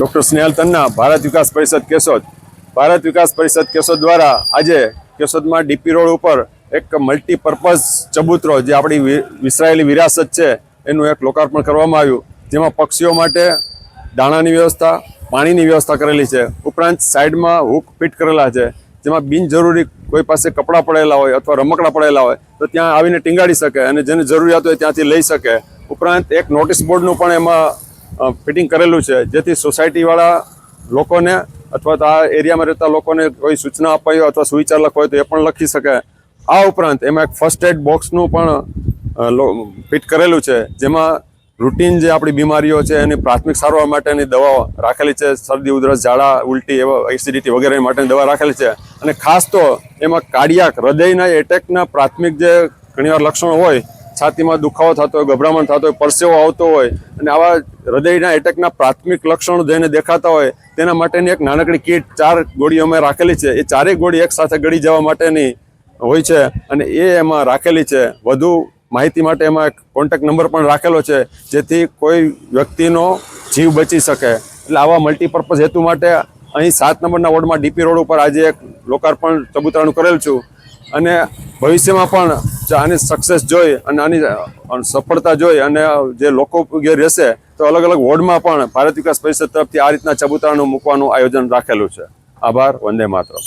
Doctor Snehal Tanna, Bharat Vikas Parishad Keshod. Bharat Vikas Parishad Keshod દ્વારા આજે કેશોદમાં DP road ઉપર એક મલ્ટીપર્પઝ ચબૂતરો જે આપણી વિસરાયેલી વિરાસત છે, એનું એક લોકાર્પણ કરવામાં આવ્યું. જેમાં પક્ષીઓ માટે દાણાની વ્યવસ્થા, પાણીની વ્યવસ્થા કરેલી છે. ઉપરાંત સાઈડમાં હુક ફિટ કરેલા છે. જેમાં બિનજરૂરી કોઈ પાસે કપડાં પડેલા હોય અથવા રમકડા પડેલા હોય, તો ત્યાં આવીને ટીંગાડી શકે અને જેને જરૂરિયાત હોય ત્યાંથી લઈ શકે. ઉપરાંત એક નોટિસ બોર્ડનું પણ એમાં ફિટિંગ કરેલું છે, જેથી સોસાયટીવાળા લોકોને અથવા તો આ એરિયામાં રહેતા લોકોને કોઈ સૂચના અપાઈ હોય અથવા સુવિચાર લખવો હોય તો એ પણ લખી શકે. આ ઉપરાંત એમાં એક ફર્સ્ટ એડ બોક્સનું પણ ફિટ કરેલું છે, જેમાં રૂટીન જે આપણી બીમારીઓ છે, એની પ્રાથમિક સારવાર માટેની દવાઓ રાખેલી છે, શરદી, ઉધરસ, ઝાડા, ઉલટી, એવા એસિડિટી વગેરે માટેની દવા રાખેલી છે. અને ખાસ તો એમાં કાર્ડિયાક હૃદયના એટેકના પ્રાથમિક જે ઘણીવાર લક્ષણો હોય છાતીમાં દુખાવો થતો હોય, ગભરામણ થતો હોય, પરસેવો આવતો હોય અને આવા હૃદયના એટેકના પ્રાથમિક લક્ષણો જેને દેખાતા હોય, તેના માટેની એક નાનકડી કીટ ચાર ગોળીઓ અમે રાખેલી છે. એ ચારેય ગોળી એક સાથે ગળી જવા માટેની હોય છે અને એ એમાં રાખેલી છે. વધુ માહિતી માટે એમાં એક કોન્ટેક નંબર પણ રાખેલો છે, જેથી કોઈ વ્યક્તિનો જીવ બચી શકે. એટલે આવા મલ્ટીપર્પઝ હેતુ માટે અહીં સાત નંબરના વોર્ડમાં ડીપી રોડ ઉપર આજે એક લોકાર્પણ ચબુતરાનું કરેલ છું. અને ભવિષ્યમાં પણ આની સક્સેસ જોઈ અને આની સફળતા જોઈ અને જે લોકો રહેશે, તો અલગ અલગ વોર્ડમાં પણ ભારત વિકાસ પરિષદ તરફથી આ રીતના ચબુતરાનું મૂકવાનું આયોજન રાખેલું છે. આભાર, વંદે માતરમ.